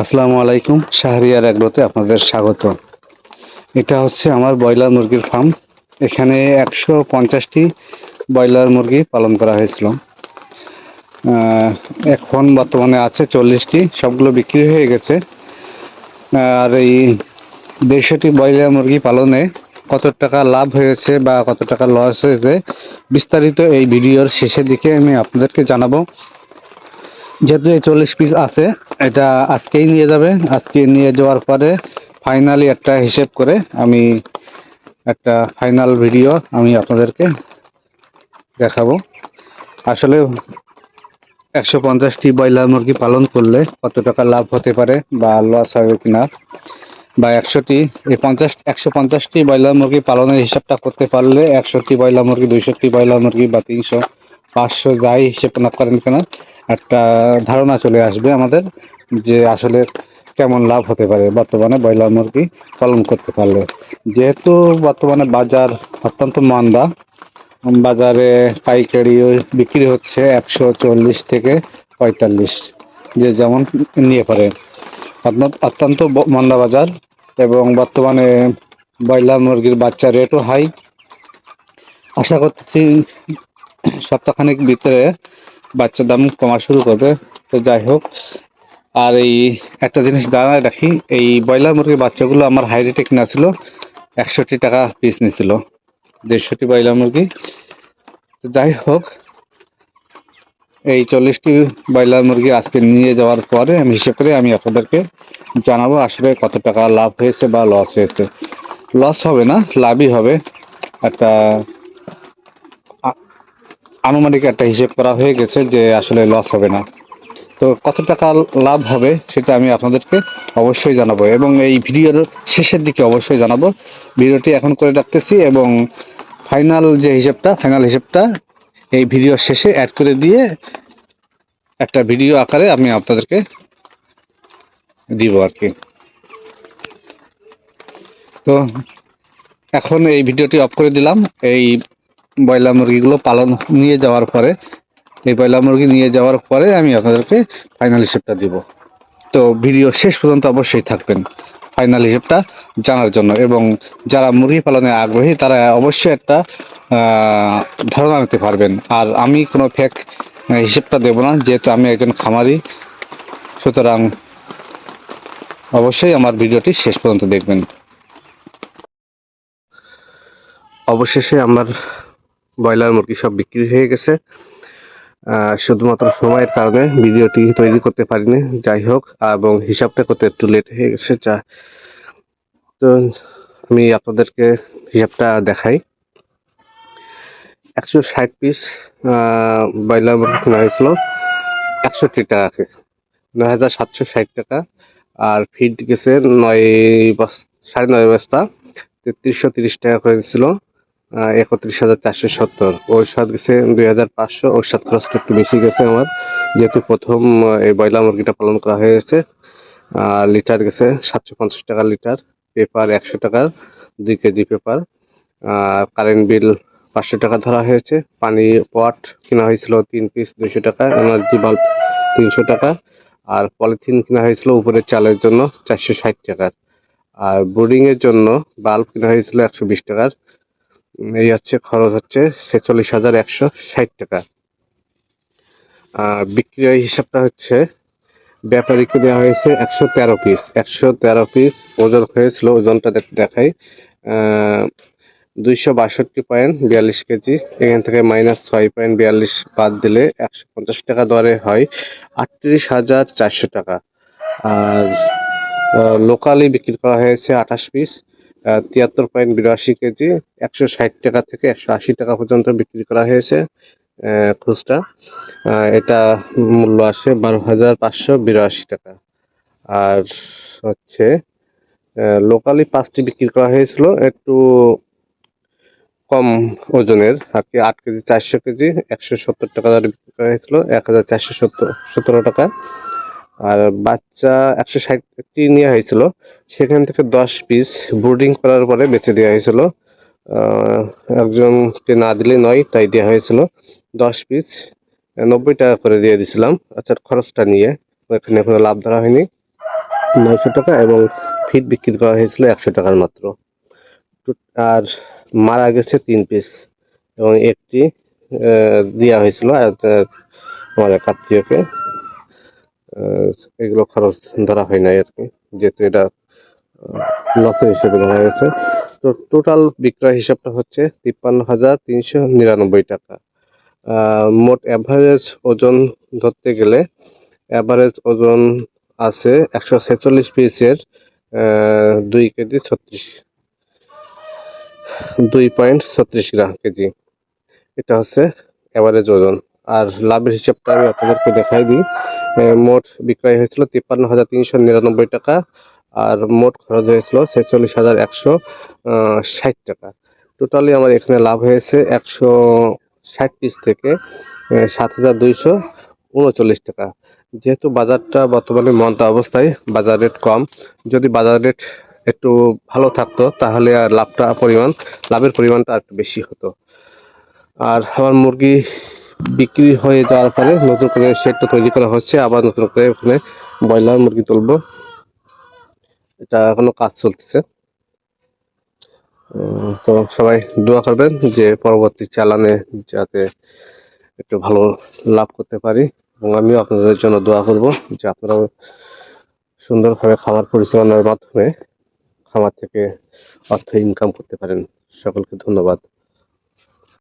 আসসালামু আলাইকুম, শাহরিয়ার এগ্রোতে আপনাদের স্বাগত। এটা হচ্ছে আমার ব্রয়লার মুরগির ফার্ম। এখানে একশো পঞ্চাশটি ব্রয়লার মুরগি পালন করা হয়েছিল। এখন বর্তমানে আছে চল্লিশটি, সবগুলো বিক্রি হয়ে গেছে। আর এই দেড়শোটি ব্রয়লার মুরগি পালনে কত টাকা লাভ হয়েছে বা কত টাকা লস হয়েছে, বিস্তারিত এই ভিডিওর শেষের দিকে আমি আপনাদেরকে জানাব। যেহেতু এই চল্লিশ পিস আছে, এটা আজকেই নিয়ে যাবে। আজকে নিয়ে যাওয়ার পরে ফাইনালি একটা হিসেব করে আমি একটা ফাইনাল ভিডিও আমি আপনাদেরকে দেখাবো। আসলে একশো পঞ্চাশটি ব্রয়লার মুরগি পালন করলে কত টাকা লাভ হতে পারে বা লস হবে কিনা বা একশোটি, এই পঞ্চাশ, একশো পঞ্চাশটি ব্রয়লার মুরগি পালনের হিসাবটা করতে পারলে একশোটি ব্রয়লার মুরগি, দুইশোটি ব্রয়লার মুরগি বা তিনশো, পাঁচশো যাই হিসেব না করেন কেন, একটা ধারণা চলে আসবে আমাদের যে আসলে কেমন লাভ হতে পারে বর্তমানে ব্রয়লার মুরগি পালন করতে পারলে। যেহেতু বর্তমানে বাজার অত্যন্ত মন্দা, বাজারে পাইকারি বিক্রি হচ্ছে একশো চল্লিশ থেকে পঁয়তাল্লিশ, যে যেমন নিয়ে পারে অত্যন্ত- মন্দা বাজার। এবং বর্তমানে ব্রয়লার মুরগির বাচ্চা রেটও হাই আশা করতেছি সপ্তাহখানেক ভিতরে বাচ্চার দাম কমা শুরু করবে। তো যাই হোক, আর এই একটা জিনিস দাঁড়ায় রাখি, এই ব্রয়লার মুরগির বাচ্চাগুলো আমার হাই রেটে কিনা ছিল, একষট্টি টাকা পিস নিছিল দেড়শোটি ব্রয়লার মুরগি। তো যাই হোক এই চল্লিশটি ব্রয়লার মুরগি আজকে নিয়ে যাওয়ার পরে আমি হিসেব করে আমি আপনাদেরকে জানাব আসলে কত টাকা লাভ হয়েছে বা লস হয়েছে। লস হবে না, লাভই হবে। একটা আনুমানিক একটা হিসেব করা হয়ে গেছে যে আসলে লস হবে না। তো কত টাকা লাভ হবে সেটা আমি আপনাদেরকে অবশ্যই জানাব এবং এই ভিডিওর শেষের দিকে অবশ্যই জানাব। ভিডিওটি এখন করে রাখতেছি এবং ফাইনাল যে হিসেবটা ফাইনাল হিসেবটা এই ভিডিও শেষে অ্যাড করে দিয়ে একটা ভিডিও আকারে আমি আপনাদেরকে দিব আর কি। তো এখন এই ভিডিওটি অফ করে দিলাম। এই ব্রয়লার মুরগিগুলো পালন নিয়ে যাওয়ার পরে, এই ব্রয়লার মুরগি নিয়ে যাওয়ার পরে আমি আপনাদেরকে ফাইনাল হিসেবটা দিব। তো ভিডিও শেষ পর্যন্ত অবশ্যই থাকবেন। ফাইনাল হিসেবটা জানার জন্য। এবং যারা মুরগি পালনে আগ্রহী, তারা অবশ্যই একটা ধারণা নিতে পারবেন। আর আমি কোনো ফেক হিসেবটা দেব না, যেহেতু আমি একজন খামারি। সুতরাং অবশ্যই আমার ভিডিওটি শেষ পর্যন্ত দেখবেন। অবশেষে আমার ব্রয়লার মুরগি সব বিক্রি হয়ে গেছে। শুধুমাত্র সময়ের কারণে ভিডিওটি তৈরি করতে পারিনি। যাই হোক, এবং হিসাবটা করতে একটু লেট হয়ে গেছে, যা তো আমি আপনাদেরকে হিসাবটা দেখাই। একশো ষাট পিস ব্রয়লার মুরগি কেনা হয়েছিল একষট্টি টাকাকে, নয় হাজার সাতশো ষাট টাকা। আর ফিড গেছে নয় সাড়ে নয় বস্তা, তেত্রিশশো তিরিশ টাকা করে ছিল। একত্রিশ হাজার চারশো সত্তর। ঔষধ গেছে দুই হাজার পাঁচশো। ঔষধ খরচটা একটু বেশি গেছে আমার। যেহেতু প্রথম এই ব্রয়লার মুরগিটা পালন করা হয়েছে আর লিটার গেছে সাতশো পঞ্চাশ টাকা লিটার। পেপার একশো টাকার দুই কেজি পেপার। আর কারেন্ট বিল পাঁচশো টাকা ধরা হয়েছে। পানি পট কেনা হয়েছিল তিন পিস দুইশো টাকা, এনার্জি বাল্ব তিনশো টাকা। আর পলিথিন কেনা হয়েছিল উপরের চালের জন্য চারশো ষাট টাকার। আর বোর্ডিংয়ের জন্য বাল্ব কেনা হয়েছিল একশো বিশ টাকার। এই হচ্ছে খরচ হচ্ছে ছেচল্লিশ হাজার একশো ষাট টাকা। আর বিক্রয় হিসাবটা হচ্ছে, ব্যাপারীকে দেওয়া হয়েছে একশো তেরো পিস একশো তেরো পিস ওজন হয়েছিল, ওজনটা দেখ- দেখাই। দুইশো বাষট্টি পয়েন্ট বিয়াল্লিশ কেজি। এখান থেকে মাইনাস ছয় পয়েন্ট বিয়াল্লিশ বাদ দিলে একশো পঞ্চাশ টাকা দরে হয়, আটত্রিশ হাজার চারশো টাকা। আর লোকালি বিক্রি করা হয়েছে আঠাশ পিস তিয়াত্তর পয়েন্ট বিরাশি কেজি, একশো ষাট টাকা থেকে একশো আশি টাকা পর্যন্ত বিক্রি করা হয়েছে খুচরা। এটা মূল্য আসে বারো হাজার পাঁচশো বিরাশি টাকা। আর হচ্ছে লোকালি পাঁচটি বিক্রি করা হয়েছিল, একটু কম ওজনের আর কি আট কেজি চারশো কেজি, একশো সত্তর টাকা দরে বিক্রি করা হয়েছিল, এক হাজার চারশো সত্তর, সতেরো টাকা। আর বাচ্চা একশো ষাটটি নেওয়া হয়েছিল। সেখান থেকে দশ পিস ব্রুডিং করার পরে বেঁচে দেওয়া হয়েছিল। একজনকে না দিলে নয়, তাই দেওয়া হয়েছিল। দশ পিস নব্বই টাকা করে দিয়ে দিছিলাম। আচ্ছা খরচটা নিয়ে এখানে কোনো লাভ ধরা হয়নি। নয়শো টাকা এবং ফিট বিক্রি করা হয়েছিল একশো টাকার মাত্র। আর মারা গেছে তিন পিস এবং একটি দেওয়া হয়েছিল আমার এক আত্মীয়কে। এগুলো খরচ ধরা হয় নাই আর কি, যেহেতু এটা লসের হিসেবে ধরা হয়েছে। তো টোটাল বিক্রয় হিসাবটা হচ্ছে তিপ্পান্ন হাজার তিনশো নিরানব্বই টাকা। মোট অ্যাভারেজ ওজন ধরতে গেলে অ্যাভারেজ ওজন আছে একশো ছেচল্লিশ পিসের দুই কেজি ছত্রিশ, দুই পয়েন্ট ছত্রিশ গ্রাম কেজি। এটা হচ্ছে অ্যাভারেজ ওজন। আর লাভের হিসাবটা আমি আপনাদেরকে দেখাই দিই। মোট বিক্রয় হয়েছিল তিপ্পান্ন হাজার তিনশো নিরানব্বই টাকা, আর মোট খরচ হয়েছিল ছেচল্লিশ হাজার একশো ষাট টাকা। টোটালি আমার এখানে লাভ হয়েছে একশো ষাট পিস থেকে সাত হাজার দুইশো উনচল্লিশ টাকা। যেহেতু বাজারটা বর্তমানে মন্দা অবস্থায়, বাজার রেট কম, যদি বাজার রেট একটু ভালো থাকতো, তাহলে আর লাভটা পরিমাণ, লাভের পরিমাণটা আর একটু বেশি হতো। আর আমার মুরগি বিক্রি হয়ে যাওয়ার পরে নতুন করে শেডটা তৈরি করা হচ্ছে। আবার নতুন করে ওখানে ব্রয়লার মুরগি তুলবো। এটা এখনও কাজ চলতেছে। তো সবাই দোয়া করবেন যে পরবর্তী চালানে যাতে একটু ভালো লাভ করতে পারি। এবং আমিও আপনাদের জন্য দোয়া করব যে আপনারাও সুন্দরভাবে খামার পরিচালনার মাধ্যমে খামার থেকে অর্থ ইনকাম করতে পারেন। সকলকে ধন্যবাদ।